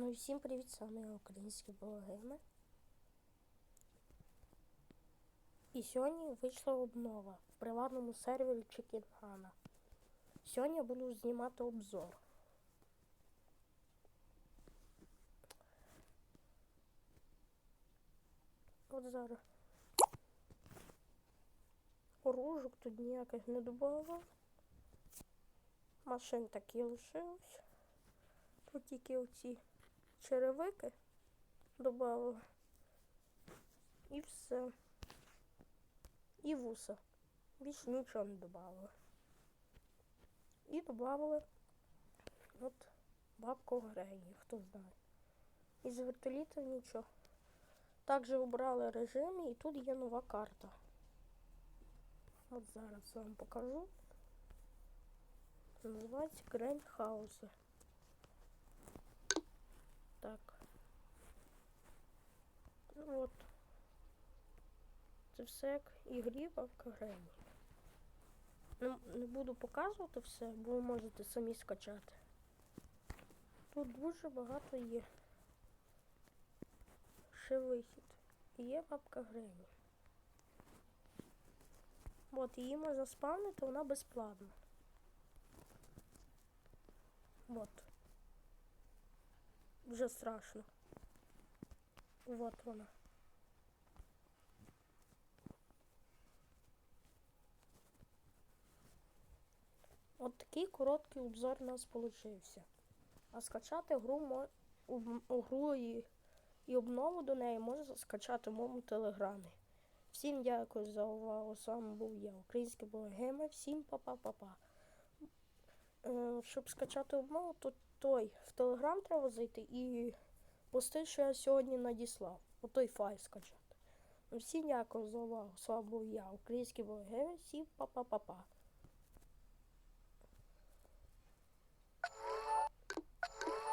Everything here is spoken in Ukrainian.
Ну і всім привіт, саме я український блогер. І сьогодні вийшла обнова в приватному сервері Чекінгана. Сьогодні я буду знімати обзор. От зараз. Оружок тут ніяких не додавав. Машин такі лишилось. Тут тільки оці черевики додали. І все. І вуса. Більше нічого не додали. І додали от бабку Грені, хто знає. Із вертолітів нічого. Також обрали режим і тут є нова карта. От зараз вам покажу. Називається Grand House. Так. Ну от. Це все як ігрі бабка Грені. Не, не буду показувати все, бо ви можете самі скачати. Тут дуже багато є. Ще вихід. І є бабка Грені. От, її можна спавнити, вона безплатна. Вот. Вже страшно. Вот вона. От такий короткий обзор у нас получився. А скачати гру гру і... і обнову до неї можна скачати в моєму телеграмі. Всім дякую за увагу. З вами був я, український блогер. Всім па-па-па-па. Е, щоб скачати обмову, то той в Телеграм треба зайти і пости, що я сьогодні надіслав. Отой файл скачати. Всі Всім дякую за увагу. Слава Богу, я, український блогер. Всім па-па-па-па.